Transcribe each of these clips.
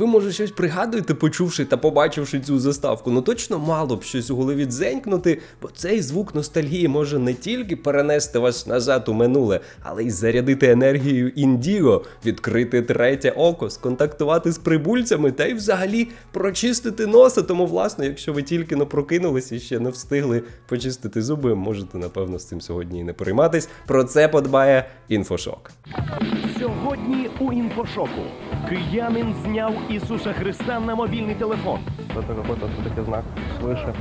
Ви може щось пригадуєте, почувши та побачивши цю заставку. Ну точно мало б щось у голові дзенькнути, бо цей звук ностальгії може не тільки перенести вас назад у минуле, але й зарядити енергією індіго, відкрити третє око, сконтактувати з прибульцями та й взагалі прочистити носа. Тому, власне, якщо ви тільки но прокинулись і ще не встигли почистити зуби, можете напевно з цим сьогодні і не перейматись. Про це подбає інфошок. Сьогодні у інфошоку киянин зняв Ісуса Христа на мобільний телефон. Це какой-то все-таки знак свише.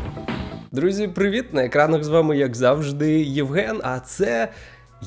Друзі, привіт! На екранах з вами, як завжди, Євген. А це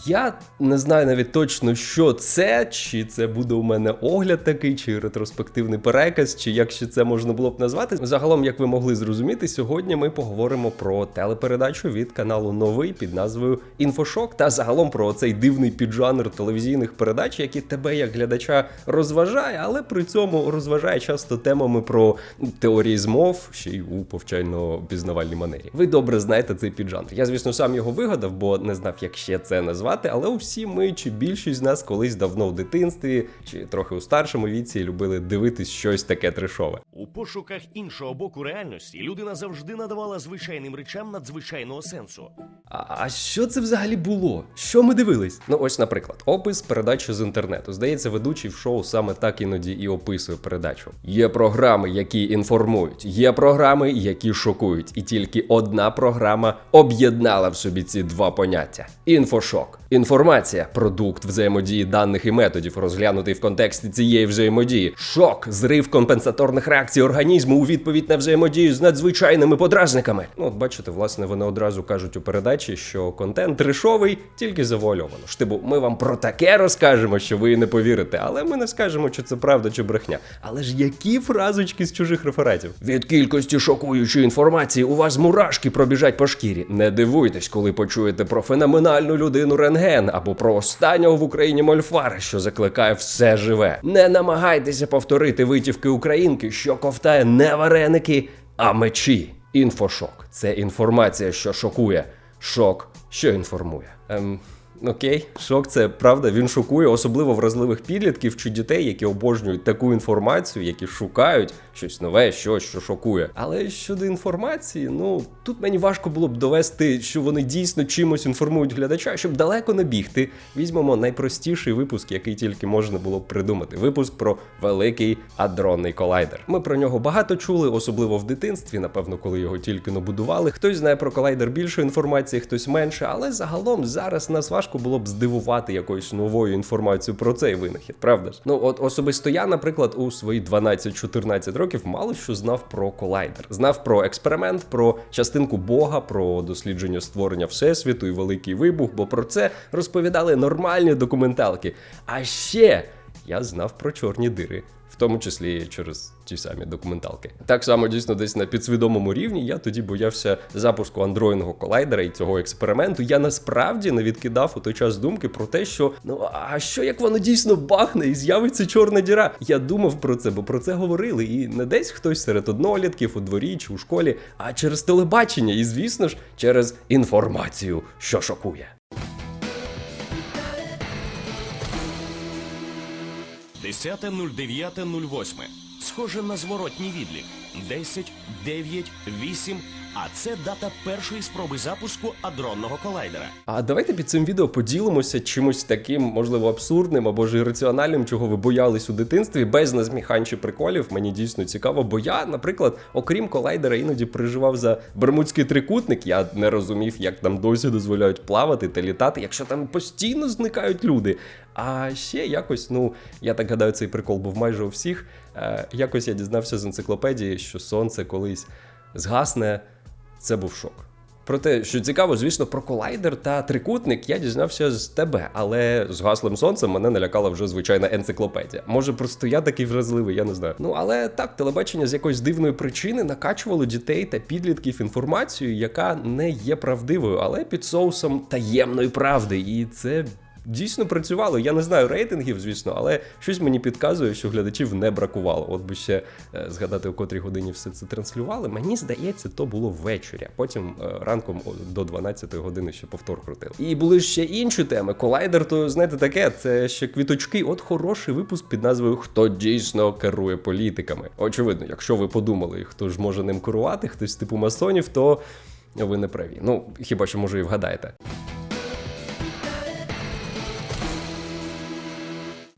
я не знаю навіть точно, що це, чи це буде у мене огляд такий, чи ретроспективний переказ, чи як ще це можна було б назвати. Загалом, як ви могли зрозуміти, сьогодні ми поговоримо про телепередачу від каналу Новий під назвою Інфошок та загалом про цей дивний піджанр телевізійних передач, які тебе як глядача розважає, але при цьому розважає часто темами про теорії змов, ще й у повчально-пізнавальній манері. Ви добре знаєте цей піджанр. Я, звісно, сам його вигадав, бо не знав, як ще це назвати, але усі ми чи більшість з нас колись давно в дитинстві, чи трохи у старшому віці любили дивитись щось таке трешове. У пошуках іншого боку реальності людина завжди надавала звичайним речам надзвичайного сенсу. А, а що це взагалі було? Що ми дивились? Ну, ось, наприклад, опис передачі з інтернету. Здається, ведучий в шоу саме так іноді і описує передачу. Є програми, які інформують, є програми, які шокують, і тільки одна програма об'єднала в собі ці два поняття: інфошок. Інформація, продукт взаємодії даних і методів, розглянутий в контексті цієї взаємодії. Шок, зрив компенсаторних реакцій організму у відповідь на взаємодію з надзвичайними подразниками. Ну, от бачите, власне, вони одразу кажуть у передачі, що контент трешовий, тільки завуальовано. Штибу, ми вам про таке розкажемо, що ви не повірите, але ми не скажемо, чи це правда чи брехня. Але ж які фразочки з чужих рефератів? Від кількості шокуючої інформації у вас мурашки пробіжать по шкірі. Не дивуйтесь, коли почуєте про феноменальну людину рентген або про останнього в Україні мольфара, що закликає все живе. Не намагайтеся повторити витівки українки, що ковтає не вареники, а мечі. Інфошок це інформація, що шокує. Шок, що інформує. Ем, Окей, шок це правда. Він шокує, особливо вразливих підлітків чи дітей, які обожнюють таку інформацію, які шукають щось нове, щось, що шокує. Але щодо інформації, ну тут мені важко було б довести, що вони дійсно чимось інформують глядача, щоб далеко не бігти. Візьмемо найпростіший випуск, який тільки можна було б придумати. Випуск про великий адронний колайдер. Ми про нього багато чули, особливо в дитинстві. Напевно, коли його тільки набудували. Хтось знає про колайдер більше інформації, хтось менше, але загалом зараз нас важко було б здивувати якоюсь новою інформацією про цей винахід, правда ж? Ну от особисто я, наприклад, у свої 12-14 років мало що знав про колайдер. Знав про експеримент, про частинку Бога, про дослідження створення всесвіту і великий вибух, бо про це розповідали нормальні документалки. А ще я знав про чорні дири. В тому числі через ті самі документалки. Так само дійсно десь на підсвідомому рівні я тоді боявся запуску андроїдного колайдера і цього експерименту. Я насправді не відкидав у той час думки про те, що ну а що як воно дійсно бахне і з'явиться чорна діра? Я думав про це, бо про це говорили. І не десь хтось серед однолітків у дворі чи у школі, а через телебачення, і звісно ж, через інформацію, що шокує. 10.09.08. Схоже на зворотній відлік. 10, 9, 8. А це дата першої спроби запуску адронного колайдера. А давайте під цим відео поділимося чимось таким, можливо, абсурдним або ж ірраціональним, чого ви боялись у дитинстві, без назміхань чи приколів. Мені дійсно цікаво, бо я, наприклад, окрім колайдера, іноді переживав за Бермудський трикутник. Я не розумів, як там досі дозволяють плавати та літати, якщо там постійно зникають люди. А ще якось, ну я так гадаю, цей прикол був майже у всіх. Е, якось я дізнався з енциклопедії, що сонце колись згасне. Це був шок. Проте, що цікаво, звісно, про колайдер та трикутник я дізнався з тебе, але з гаслим сонцем мене налякала вже звичайна енциклопедія. Може, просто я такий вразливий, я не знаю. Ну але так, телебачення з якоїсь дивної причини накачувало дітей та підлітків інформацією, яка не є правдивою, але під соусом таємної правди. І це дійсно працювало. Я не знаю рейтингів, звісно, але щось мені підказує, що глядачів не бракувало. От би ще е, згадати, у котрій годині все це транслювали. Мені здається, то було ввечері, потім е, ранком до 12 години ще повтор крутили. І були ще інші теми. Колайдер, то знаєте таке, це ще квіточки. От хороший випуск під назвою Хто дійсно керує політиками. Очевидно, якщо ви подумали, хто ж може ним керувати, хтось типу масонів, то ви не праві. Ну хіба що може і вгадаєте.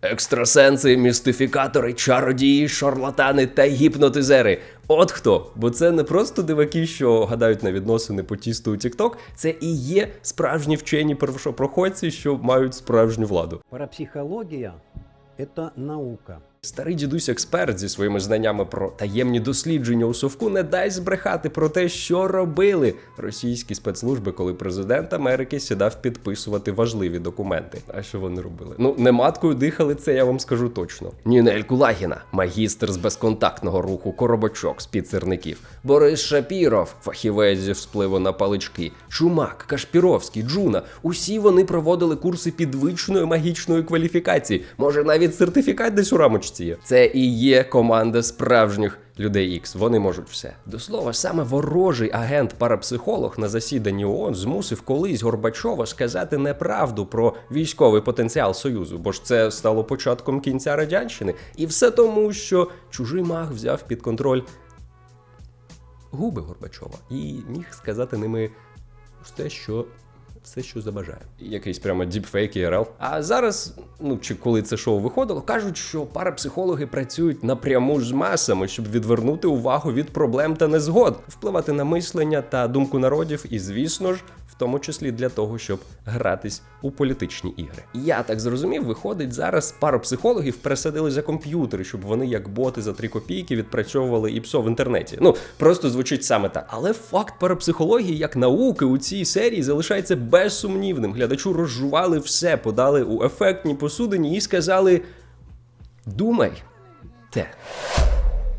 Екстрасенси, містифікатори, чародії, шарлатани та гіпнотизери. От хто? Бо це не просто диваки, що гадають на відносини по тісту у Тікток. це і є справжні вчені першопроходці, що мають справжню владу. Парапсихологія – це наука. Старий дідусь експерт зі своїми знаннями про таємні дослідження у совку не дасть збрехати про те, що робили російські спецслужби, коли президент Америки сідав підписувати важливі документи. А що вони робили? Ну не маткою дихали, це я вам скажу точно. Нінель Кулагіна, магістр з безконтактного руху, коробочок з підсирників, Борис Шапіров, фахівець зі вспливу на палички, Чумак, Кашпіровський, Джуна. Усі вони проводили курси підвищеної магічної кваліфікації. Може, навіть сертифікат десь у рамочці є. Це і є команда справжніх людей X. Вони можуть все. До слова, саме ворожий агент-парапсихолог на засіданні ООН змусив колись Горбачова сказати неправду про військовий потенціал Союзу, бо ж це стало початком кінця радянщини. І все тому, що чужий маг взяв під контроль губи Горбачова і міг сказати ними все, що. Все, що забажає. Якийсь прямо діпфейк ІРЛ. А зараз, ну чи коли це шоу виходило, кажуть, що парапсихологи працюють напряму з масами, щоб відвернути увагу від проблем та незгод, впливати на мислення та думку народів, і, звісно ж, в тому числі для того, щоб гратись у політичні ігри. Я так зрозумів, виходить, зараз парапсихологів пересадили за комп'ютери, щоб вони як боти за 3 копійки відпрацьовували ІПСО в інтернеті. Ну просто звучить саме так. Але факт парапсихології як науки у цій серії залишається безсумнівним. Глядачу розжували все, подали у ефектній посудині і сказали: Думай, те.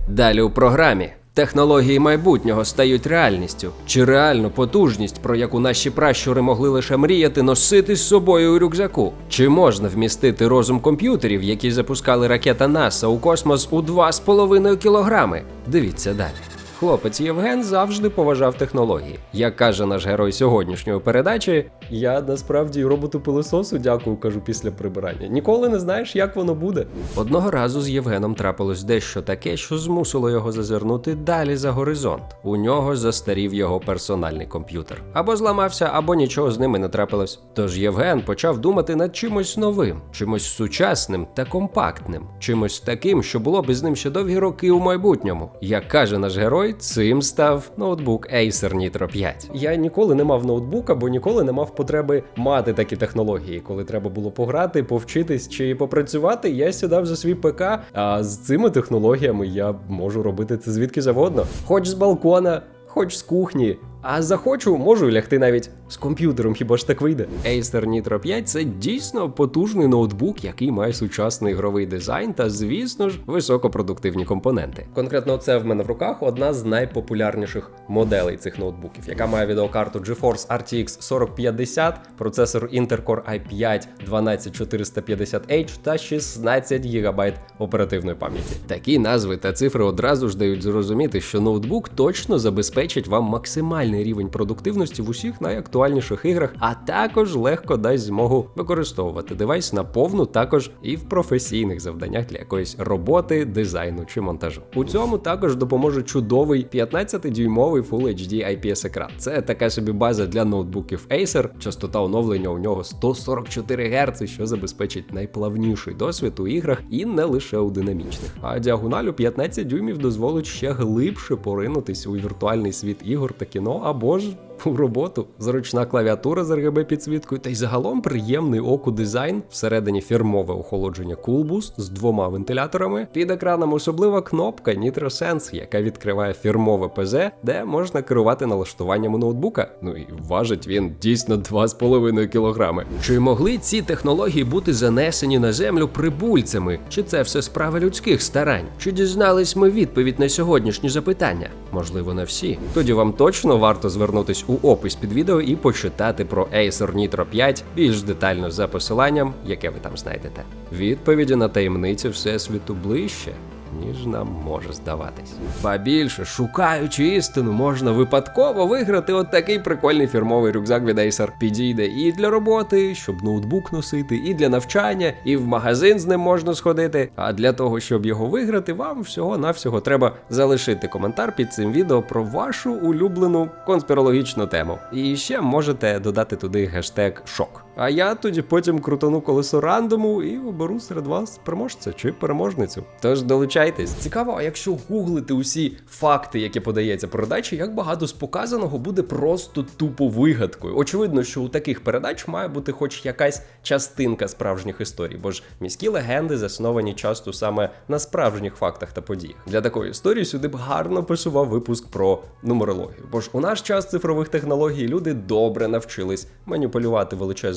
Далі у програмі. Технології майбутнього стають реальністю. Чи реальну потужність, про яку наші пращури могли лише мріяти, носити з собою у рюкзаку? Чи можна вмістити розум комп'ютерів, які запускали ракета НАСА у космос у 2,5 кілограми? Дивіться далі. Хлопець Євген завжди поважав технології. Як каже наш герой сьогоднішньої передачі, я насправді роботу пилососу дякую, кажу після прибирання. Ніколи не знаєш, як воно буде. Одного разу з Євгеном трапилось дещо таке, що змусило його зазирнути далі за горизонт. У нього застарів його персональний комп'ютер. Або зламався, або нічого з ними не трапилось. Тож Євген почав думати над чимось новим, чимось сучасним та компактним, чимось таким, що було б із ним ще довгі роки у майбутньому. Як каже наш герой, цим став ноутбук Acer Nitro 5. Я ніколи не мав ноутбука, бо ніколи не мав потреби мати такі технології. Коли треба було пограти, повчитись чи попрацювати, я сідав за свій ПК. А з цими технологіями я можу робити це звідки завгодно, хоч з балкона. Хоч з кухні, а захочу, можу лягти навіть з комп'ютером, хіба ж так вийде. Acer Nitro 5 це дійсно потужний ноутбук, який має сучасний ігровий дизайн та, звісно ж, високопродуктивні компоненти. Конкретно це в мене в руках одна з найпопулярніших моделей цих ноутбуків, яка має відеокарту GeForce RTX 4050, процесор Intel Core i5 12450H та 16 ГБ оперативної пам'яті. Такі назви та цифри одразу ж дають зрозуміти, що ноутбук точно забезпечить вам максимальний рівень продуктивності в усіх найактуальніших іграх, а також легко дасть змогу використовувати девайс на повну, також і в професійних завданнях для якоїсь роботи, дизайну чи монтажу. У цьому також допоможе чудовий 15-дюймовий Full HD IPS екран. Це така собі база для ноутбуків Acer. Частота оновлення у нього 144 Гц, що забезпечить найплавніший досвід у іграх і не лише у динамічних. А діагональ у 15 дюймів дозволить ще глибше поринутись у віртуальний світ ігор та кіно або ж у роботу. Зручна клавіатура з RGB підсвіткою, та й загалом приємний оку дизайн. Всередині фірмове охолодження Cool Boost з двома вентиляторами. Під екраном особлива кнопка Nitro Sense, яка відкриває фірмове ПЗ, де можна керувати налаштуванням ноутбука. Ну і важить він дійсно 2,5 кілограми. Чи могли ці технології бути занесені на землю прибульцями? Чи це все справа людських старань? Чи дізнались ми відповідь на сьогоднішні запитання? Можливо, не всі. Тоді вам точно варто звернутись у опис під відео і почитати про Acer Nitro 5 більш детально за посиланням, яке ви там знайдете. Відповіді на таємниці Всесвіту ближче. Ніж нам може здаватись. Ба більше, шукаючи істину, можна випадково виграти от такий прикольний фірмовий рюкзак від Acer. Підійде і для роботи, щоб ноутбук носити, і для навчання, і в магазин з ним можна сходити. А для того, щоб його виграти, вам всього-навсього треба залишити коментар під цим відео про вашу улюблену конспірологічну тему. І ще можете додати туди гештег шок. А я тоді потім крутану колесо рандому і оберу серед вас переможця чи переможницю. Тож долучайтесь. Цікаво, а якщо гуглити усі факти, які подається передачі, як багато з показаного буде просто тупо вигадкою. Очевидно, що у таких передач має бути хоч якась частинка справжніх історій, бо ж міські легенди засновані часто саме на справжніх фактах та подіях. Для такої історії сюди б гарно пасував випуск про нумерологію. Бо ж у наш час цифрових технологій люди добре навчились маніпулювати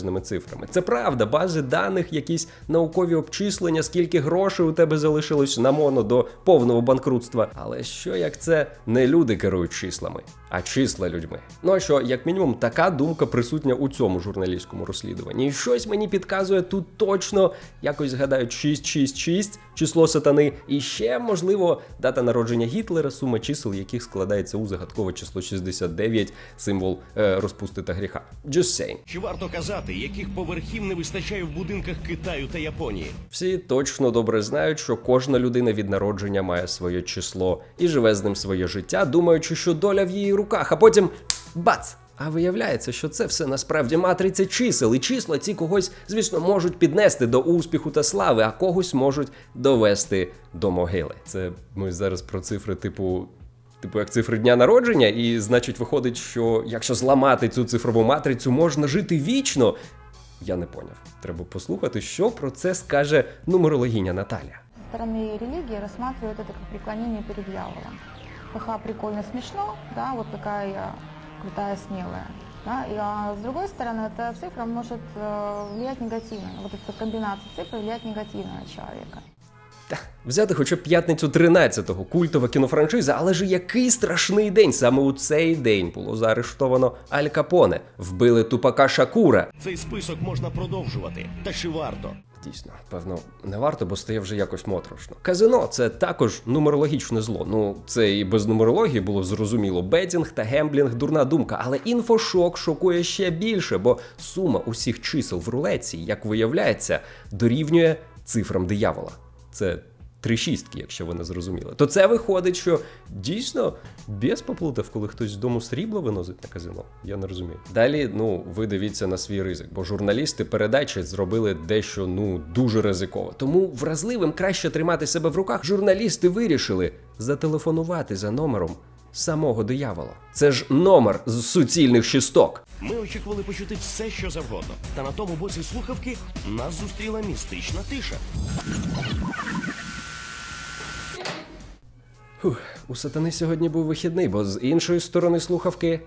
величезними цифрами. Це правда, бази даних, якісь наукові обчислення, скільки грошей у тебе залишилось на моно до повного банкрутства. Але що як це не люди керують числами, а числа людьми? Ну а що, як мінімум, така думка присутня у цьому журналістському розслідуванні. І щось мені підказує тут точно якось згадають 666, число сатани, і ще можливо дата народження Гітлера, сума чисел, яких складається у загадкове число 69, символ е, розпусти та гріха. Just saying. Чи варто казати, яких поверхів не вистачає в будинках Китаю та Японії? Всі точно добре знають, що кожна людина від народження має своє число і живе з ним своє життя, думаючи, що доля в її руках, а потім бац! А виявляється, що це все насправді матриця чисел, і числа ці когось, звісно, можуть піднести до успіху та слави, а когось можуть довести до могили. Це ми зараз про цифри, типу. Типу, як цифри дня народження, і значить, виходить, що якщо зламати цю цифрову матрицю, можна жити вічно. Я не поняв. Треба послухати, що про це скаже нумерологиня Наталя. Со стороны религии рассматривают это как перед дьяволом Ха-ха, прикольно, смешно, да, вот такая я крутая, смелая. Да, и, а с другой стороны, эта цифра может э, влиять негативно. Вот эта комбинация цифр влияет негативно на человека. Та, взяти хоча б п'ятницю 13-го, культова кінофраншиза, але ж який страшний день! Саме у цей день було заарештовано Аль Капоне, вбили тупака Шакура. Цей список можна продовжувати. Та чи варто? Дійсно, певно, не варто, бо стає вже якось моторошно. Казино це також нумерологічне зло. Ну, це і без нумерології було зрозуміло. Бетінг та гемблінг дурна думка, але інфошок шокує ще більше, бо сума усіх чисел в рулеці, як виявляється, дорівнює цифрам диявола. Це три шістки, якщо ви не зрозуміли. То це виходить, що дійсно без поплутав, коли хтось з дому срібло виносить на казино. Я не розумію. Далі, ну, ви дивіться на свій ризик, бо журналісти передачі зробили дещо ну дуже ризиково. Тому вразливим краще тримати себе в руках. Журналісти вирішили зателефонувати за номером самого диявола. Це ж номер з суцільних шісток. Ми очікували почути все, що завгодно. Та на тому боці слухавки нас зустріла містична тиша. Фух, у сатани сьогодні був вихідний, бо з іншої сторони слухавки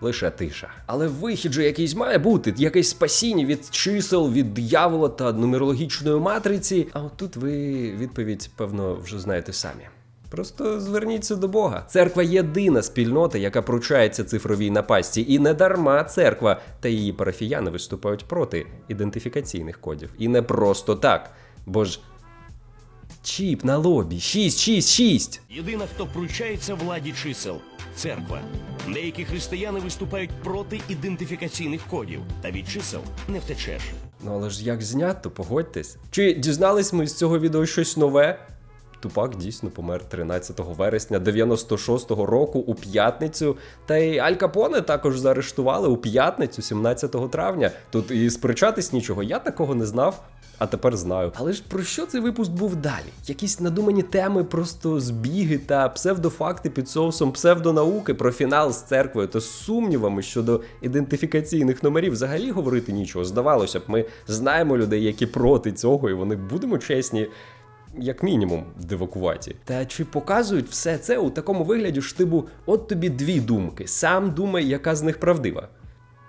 лише тиша. Але вихід же якийсь має бути, якесь спасіння від чисел, від диявола та нумерологічної матриці. А от тут ви відповідь, певно, вже знаєте самі. Просто зверніться до Бога. Церква єдина спільнота, яка пручається цифровій напасті, і не дарма церква та її парафіяни виступають проти ідентифікаційних кодів. І не просто так. Бо ж чіп на лобі 666. Єдина, хто пручається владі чисел церква. Деякі християни виступають проти ідентифікаційних кодів, та від чисел не втечеш. Ну але ж як знято, погодьтесь. Чи дізнались ми з цього відео щось нове? Тупак дійсно помер 13 вересня 96-го року у п'ятницю. Та й Аль Капоне також заарештували у п'ятницю, 17 травня. Тут і сперечатись нічого, я такого не знав. А тепер знаю. Але ж про що цей випуск був далі? Якісь надумані теми, просто збіги та псевдофакти під соусом псевдонауки про фінал з церквою та сумнівами щодо ідентифікаційних номерів взагалі говорити нічого. Здавалося б, ми знаємо людей, які проти цього, і вони будемо чесні. Як мінімум, дивакуваті. Та чи показують все це у такому вигляді штибу, от тобі дві думки. Сам думай, яка з них правдива.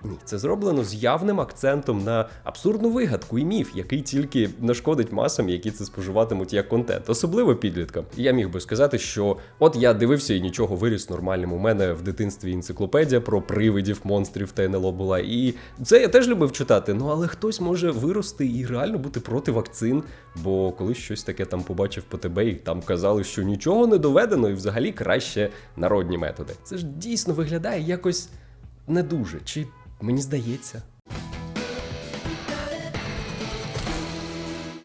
Ні, це зроблено з явним акцентом на абсурдну вигадку і міф, який тільки нашкодить масам, які це споживатимуть як контент, особливо підліткам. Я міг би сказати, що от я дивився і нічого виріс нормальним. У мене в дитинстві енциклопедія про привидів, монстрів та НЛО була. І це я теж любив читати. Ну але хтось може вирости і реально бути проти вакцин. Бо колись щось таке там побачив по тебе, і там казали, що нічого не доведено, і взагалі краще народні методи. Це ж дійсно виглядає якось не дуже. Чи мені здається?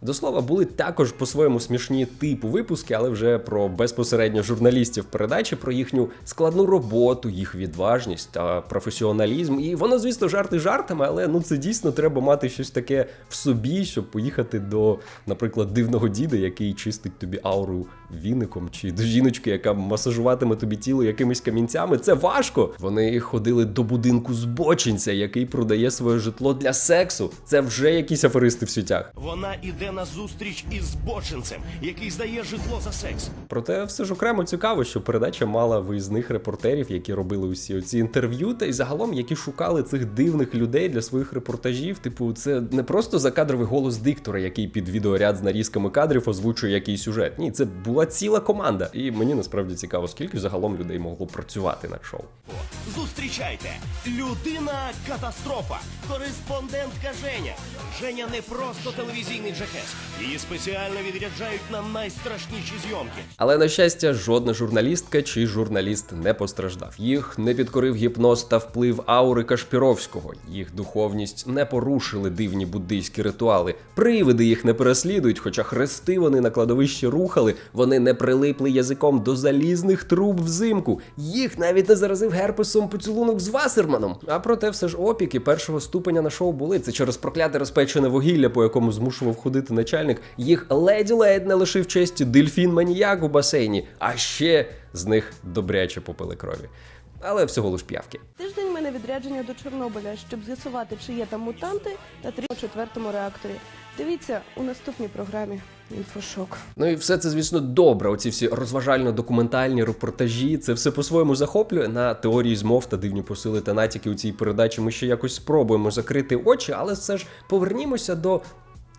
До слова, були також по-своєму смішні типу випуски, але вже про безпосередньо журналістів передачі, про їхню складну роботу, їх відважність та професіоналізм. І воно, звісно, жарти жартами, але ну це дійсно треба мати щось таке в собі, щоб поїхати до, наприклад, дивного діда, який чистить тобі ауру віником, чи до жіночки, яка масажуватиме тобі тіло якимись камінцями. Це важко. Вони ходили до будинку збочинця, який продає своє житло для сексу. Це вже якісь аферисти в сітях. Вона іде на зустріч із збочинцем, який здає житло за секс. Проте все ж окремо цікаво, що передача мала виїзних репортерів, які робили усі оці інтерв'ю, та й загалом які шукали цих дивних людей для своїх репортажів. Типу, це не просто закадровий голос диктора, який під відеоряд з нарізками кадрів озвучує якийсь сюжет. Ні, це була ціла команда. І мені насправді цікаво, скільки загалом людей могло працювати над шоу. Зустрічайте! Людина катастрофа! Кореспондентка Женя. Женя не просто телевізійний джекес. Її спеціально відряджають на найстрашніші зйомки. Але на щастя, жодна журналістка чи журналіст не постраждав. Їх не підкорив гіпноз та вплив аури Кашпіровського. Їх духовність не порушили дивні буддийські ритуали. Привиди їх не переслідують, хоча хрести вони на кладовищі рухали. Вони не прилипли язиком до залізних труб взимку. Їх навіть не заразив герпесом поцілунок з Васерманом. А проте все ж опіки першого ступеня на шоу були. Це через прокляте розпечене вугілля, по якому змушував ходити начальник. Їх леді ледь не лишив честі дельфін маніяк у басейні, а ще з них добряче попили крові. Але всього лиш п'явки. Тиждень мене відрядження до Чорнобиля, щоб з'ясувати, чи є там мутанти та три четвертому реакторі. Дивіться у наступній програмі. Інфошок. Ну і все це, звісно, добре. Оці всі розважально-документальні репортажі. Це все по-своєму захоплює на теорії змов та дивні посили та натяки у цій передачі. Ми ще якось спробуємо закрити очі, але все ж повернімося до.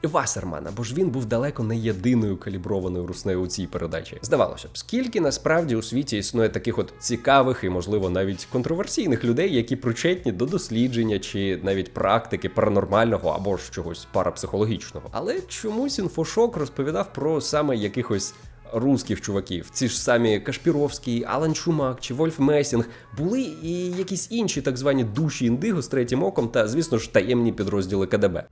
Васермана, бо ж він був далеко не єдиною каліброваною руснею у цій передачі. Здавалося б, скільки насправді у світі існує таких от цікавих і, можливо, навіть контроверсійних людей, які причетні до дослідження чи навіть практики паранормального або ж чогось парапсихологічного. Але чомусь інфошок розповідав про саме якихось. Русських чуваків, ці ж самі Кашпіровський, Алан Чумак чи Вольф Месінг, були і якісь інші так звані душі індиго з третім оком, та звісно ж таємні підрозділи КДБ.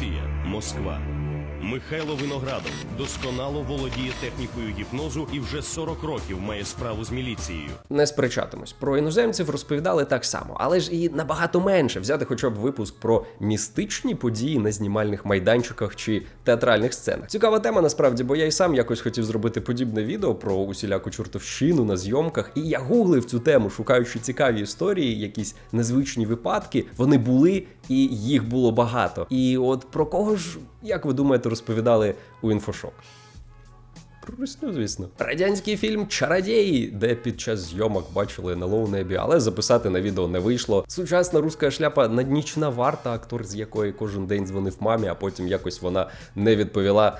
Росія, Москва. Михайло Виноградов досконало володіє технікою гіпнозу і вже 40 років має справу з міліцією. Не сперечатимусь. Про іноземців розповідали так само, але ж і набагато менше взяти хоча б випуск про містичні події на знімальних майданчиках чи театральних сценах. Цікава тема насправді, бо я й сам якось хотів зробити подібне відео про усіляку чортовщину на зйомках, і я гуглив цю тему, шукаючи цікаві історії, якісь незвичні випадки. Вони були і їх було багато. І от про кого ж, як ви думаєте, розповідали у інфошок? Про русню, звісно. Радянський фільм Чародії, де під час зйомок бачили НЛО у небі, але записати на відео не вийшло. Сучасна руська шляпа наднічна варта, актор з якої кожен день дзвонив мамі, а потім якось вона не відповіла.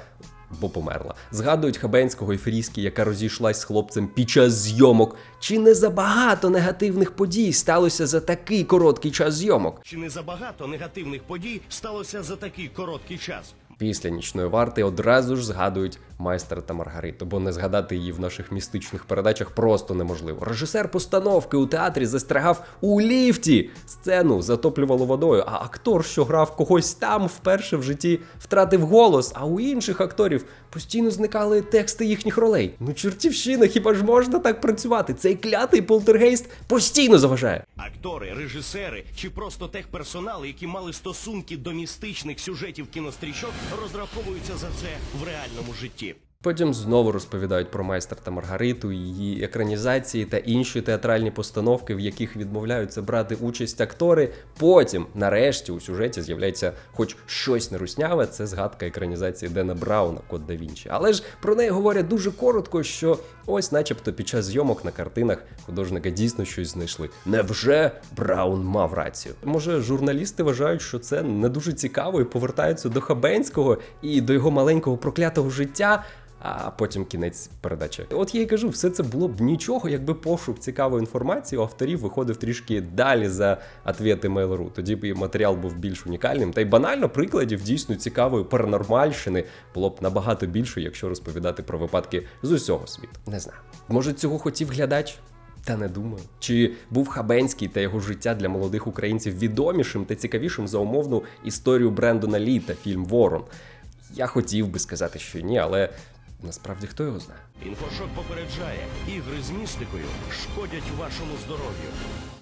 Бо померла. Згадують Хабенського і Фріскі, яка розійшлась з хлопцем під час зйомок. Чи не забагато негативних подій сталося за такий короткий час зйомок? Чи не забагато негативних подій сталося за такий короткий час? Після нічної варти одразу ж згадують майстер та Маргариту, бо не згадати її в наших містичних передачах просто неможливо. Режисер постановки у театрі застрягав у ліфті. Сцену затоплювало водою, а актор, що грав когось там, вперше в житті втратив голос, а у інших акторів постійно зникали тексти їхніх ролей. Ну, чортівщина, хіба ж можна так працювати? Цей клятий полтергейст постійно заважає. Актори, режисери чи просто техперсонал, які мали стосунки до містичних сюжетів кінострічок, розраховуються за це в реальному житті. Потім знову розповідають про майстер та Маргариту, її екранізації та інші театральні постановки, в яких відмовляються брати участь актори. Потім, нарешті, у сюжеті з'являється хоч щось нерусняве. Це згадка екранізації Дена Брауна Код да Вінчі. Але ж про неї говорять дуже коротко, що ось, начебто, під час зйомок на картинах художника дійсно щось знайшли. Невже Браун мав рацію? Може, журналісти вважають, що це не дуже цікаво і повертаються до Хабенського і до його маленького проклятого життя. А потім кінець передачі. От я й кажу, все це було б нічого, якби пошук цікавої інформації у авторів виходив трішки далі за ответи Mail.ru. Тоді б і матеріал був більш унікальним. Та й банально прикладів дійсно цікавої паранормальщини було б набагато більше, якщо розповідати про випадки з усього світу. Не знаю. Може, цього хотів глядач? Та не думаю. Чи був Хабенський та його життя для молодих українців відомішим та цікавішим за умовну історію Брендона Лі та фільм Ворон? Я хотів би сказати, що ні, але насправді хто його знає. Інфошок попереджає, ігри з містикою шкодять вашому здоров'ю.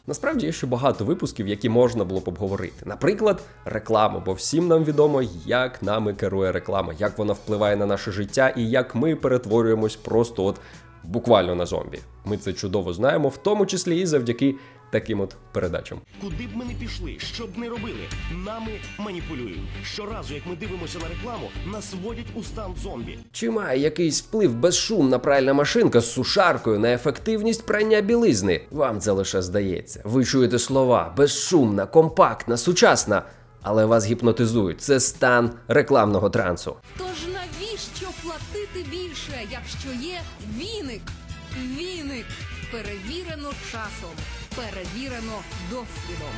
Насправді є ще багато випусків, які можна було б обговорити. Наприклад, реклама, бо всім нам відомо, як нами керує реклама, як вона впливає на наше життя і як ми перетворюємось просто от буквально на зомбі. Ми це чудово знаємо, в тому числі і завдяки таким от передачам. Куди б ми не пішли, що б не робили, нами маніпулюють. Щоразу, як ми дивимося на рекламу, нас вводять у стан зомбі. Чи має якийсь вплив безшумна пральна машинка з сушаркою на ефективність прання білизни? Вам це лише здається. Ви чуєте слова безшумна, компактна, сучасна, але вас гіпнотизують. Це стан рекламного трансу. Тож навіщо платити більше, якщо є віник? Віник перевірено часом, перевірено досвідом.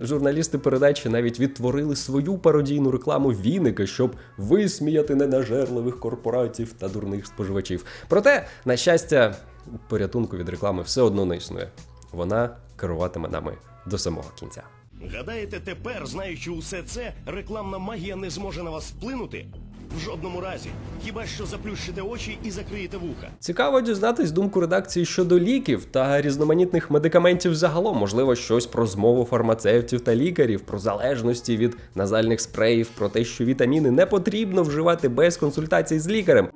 Журналісти передачі навіть відтворили свою пародійну рекламу Віника, щоб висміяти ненажерливих корпоратів та дурних споживачів. Проте, на щастя, порятунку від реклами все одно не існує. Вона керуватиме нами до самого кінця. Гадаєте, тепер, знаючи усе це, рекламна магія не зможе на вас вплинути? В жодному разі. Хіба що заплющите очі і закриєте вуха. Цікаво дізнатись думку редакції щодо ліків та різноманітних медикаментів загалом. Можливо, щось про змову фармацевтів та лікарів, про залежності від назальних спреїв, про те, що вітаміни не потрібно вживати без консультацій з лікарем.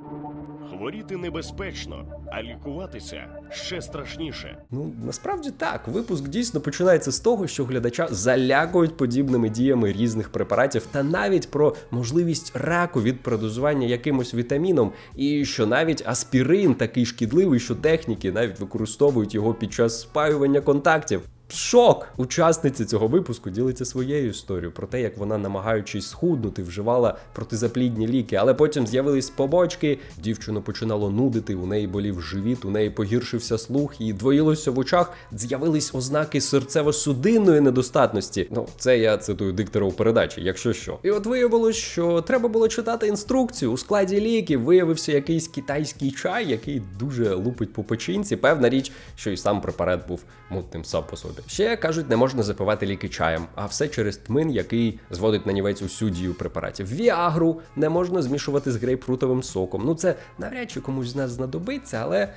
Хворіти небезпечно, а лікуватися ще страшніше. Ну насправді так. Випуск дійсно починається з того, що глядача залякують подібними діями різних препаратів, та навіть про можливість раку від передозування якимось вітаміном, і що навіть аспірин такий шкідливий, що техніки навіть використовують його під час спаювання контактів. Шок! Учасниця цього випуску ділиться своєю історією про те, як вона, намагаючись схуднути, вживала протизаплідні ліки, але потім з'явились побочки. Дівчину починало нудити, у неї болів живіт, у неї погіршився слух, і двоїлося в очах. З'явились ознаки серцево-судинної недостатності. Ну, це я цитую диктора у передачі, якщо що. І от виявилось, що треба було читати інструкцію. У складі ліків виявився якийсь китайський чай, який дуже лупить по печінці. Певна річ, що і сам препарат був мутним сам по собі. Ще кажуть, не можна запивати ліки чаєм, а все через тмин, який зводить на нівець усю дію препаратів. Віагру не можна змішувати з грейпфрутовим соком. Ну це навряд чи комусь з нас знадобиться, але.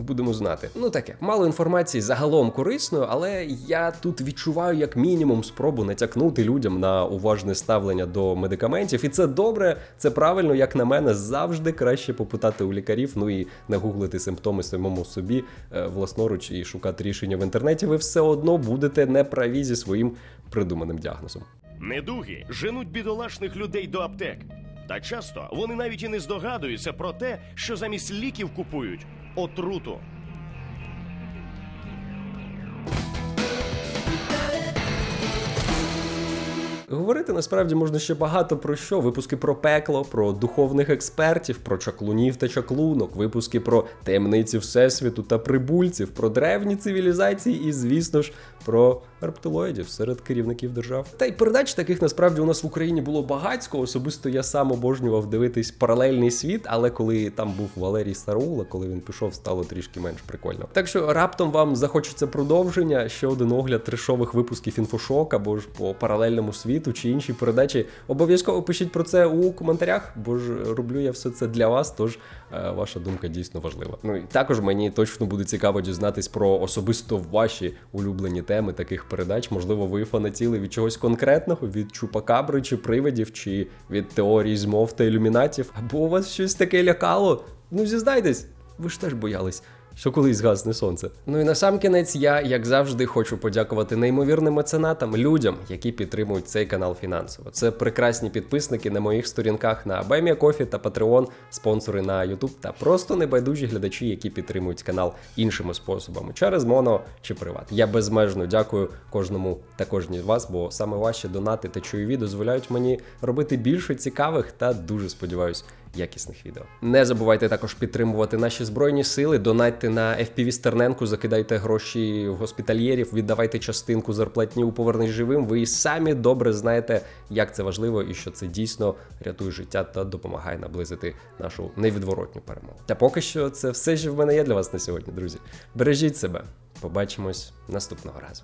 Будемо знати. Ну таке, мало інформації загалом корисною, але я тут відчуваю як мінімум спробу натякнути людям на уважне ставлення до медикаментів. І це добре, це правильно, як на мене, завжди краще попитати у лікарів, ну і не гуглити симптоми самому собі е, власноруч і шукати рішення в інтернеті. Ви все одно будете неправі зі своїм придуманим діагнозом. Недуги женуть бідолашних людей до аптек. Та часто вони навіть і не здогадуються про те, що замість ліків купують отруту. Говорити насправді можна ще багато про що. Випуски про пекло, про духовних експертів, про чаклунів та чаклунок, випуски про таємниці всесвіту та прибульців, про древні цивілізації і, звісно ж, про рептилоїдів серед керівників держав. Та й передач таких насправді у нас в Україні було багатько. Особисто я сам обожнював дивитись паралельний світ, але коли там був Валерій Сараула, коли він пішов, стало трішки менш прикольно. Так що раптом вам захочеться продовження, ще один огляд трешових випусків інфошок або ж по паралельному світу чи інші передачі. Обов'язково пишіть про це у коментарях, бо ж роблю я все це для вас. Тож е, ваша думка дійсно важлива. Ну і також мені точно буде цікаво дізнатись про особисто ваші улюблені теми таких передач. Можливо, ви фанатіли від чогось конкретного, від чупакабри чи привидів, чи від теорії змов та ілюмінатів, або у вас щось таке лякало. Ну зізнайтесь, ви ж теж боялись. Що колись згасне сонце. Ну і на сам кінець я, як завжди, хочу подякувати неймовірним меценатам, людям, які підтримують цей канал фінансово. Це прекрасні підписники на моїх сторінках на Бемія Кофі та Patreon, спонсори на YouTube та просто небайдужі глядачі, які підтримують канал іншими способами через моно чи приват. Я безмежно дякую кожному та кожній з вас, бо саме ваші донати та чуєві дозволяють мені робити більше цікавих та дуже сподіваюсь. Якісних відео. Не забувайте також підтримувати наші збройні сили. Донатьте на FPV Стерненку, закидайте гроші в госпітальєрів, віддавайте частинку зарплатні у повернись живим. Ви і самі добре знаєте, як це важливо і що це дійсно рятує життя та допомагає наблизити нашу невідворотню перемогу. Та поки що це все, що в мене є для вас на сьогодні, друзі. Бережіть себе. Побачимось наступного разу.